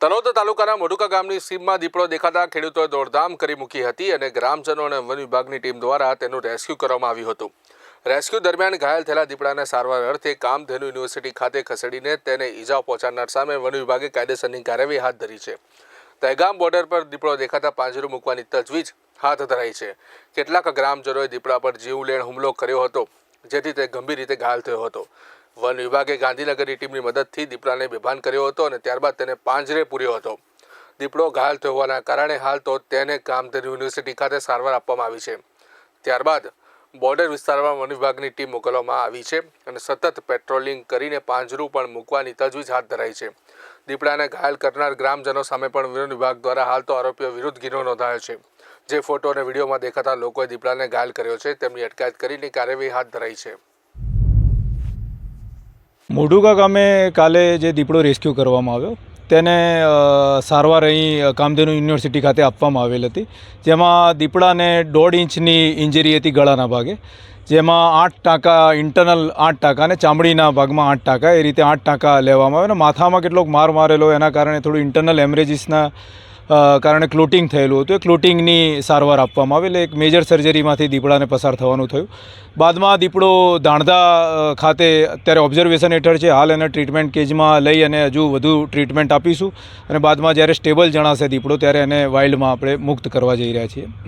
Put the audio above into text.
તલોદ તાલુકાના મોઢુકા ગામની સીમમાં દીપડો દેખાતા ખેડૂતોએ દોડધામ કરી મૂકી હતી અને ગ્રામજનો અને વન વિભાગની ટીમ દ્વારા તેનું રેસ્ક્યુ કરવામાં આવ્યું હતું. રેસ્ક્યુ દરમિયાન ઘાયલ થયેલા દીપડાને સારવાર અર્થે કામધેનુ યુનિવર્સિટી ખાતે ખસેડીને તેને ઈજાઓ પહોંચાડનાર સામે વન વિભાગે કાયદેસરની કાર્યવાહી હાથ ધરી છે. દહેગામ બોર્ડર પર દીપડો દેખાતા પાંજરું મૂકવાની તજવીજ હાથ ધરાઈ છે. કેટલાક ગ્રામજનોએ દીપડા પર જીવલેણ હુમલો કર્યો હતો, જેથી તે ગંભીર રીતે ઘાયલ થયો હતો. વન વિભાગે ગાંધીનગરની ટીમની મદદથી દીપડાને બેભાન કર્યો હતો અને ત્યારબાદ તેને પાંજરે પૂર્યો હતો. દીપડો ઘાયલ થયો હોવાના કારણે હાલ તો તેને કામધેનુ યુનિવર્સિટી ખાતે સારવાર આપવામાં આવી છે. ત્યારબાદ બોર્ડર વિસ્તારમાં વન વિભાગની ટીમ મોકલવામાં આવી છે અને સતત પેટ્રોલિંગ કરીને પાંજરું પણ મૂકવાની તજવીજ હાથ ધરાઈ છે. દીપડાને ઘાયલ કરનાર ગ્રામજનો સામે પણ વન વિભાગ દ્વારા હાલ તો આરોપીઓ વિરુદ્ધ ગુનો નોંધાયો છે. જે ફોટો અને વિડીયોમાં દેખાતા લોકોએ દીપડાને ઘાયલ કર્યો છે, તેમની અટકાયત કરીને કાર્યવાહી હાથ ધરાઈ છે. મોઢુકા ગામે કાલે જે દીપડો રેસ્ક્યુ કરવામાં આવ્યો તેને સારવાર અહીં કામધેનુ યુનિવર્સિટી ખાતે આપવામાં આવેલ હતી. જેમાં દીપડાને દોઢ ઇંચની ઇન્જરી હતી ગળાના ભાગે. જેમાં આઠ ટાંકા ઇન્ટરનલ આઠ ટાંકા અને ચામડીના ભાગમાં આઠ ટાંકા એ રીતે આઠ ટાંકા લેવામાં આવે અને માથામાં કેટલોક માર મારેલો એના કારણે થોડું ઇન્ટરનલ હેમરેજીસના અ, કારણે ક્લોટિંગ થયેલું હતું. એ ક્લોટિંગની સારવાર આપવામાં આવેલ એક મેજર સર્જરીમાંથી દીપડાને પસાર થવાનું થયું. બાદમાં દીપડો દાણધા ખાતે અત્યારે ઓબ્ઝર્વેશન હેઠળ છે. હાલ એને ટ્રીટમેન્ટ કેજમાં લઈ અને હજુ વધુ ટ્રીટમેન્ટ આપીશું. અને બાદમાં જ્યારે સ્ટેબલ જણાશે દીપડો, ત્યારે એને વાઇલ્ડમાં આપણે મુક્ત કરવા જઈ રહ્યા છીએ.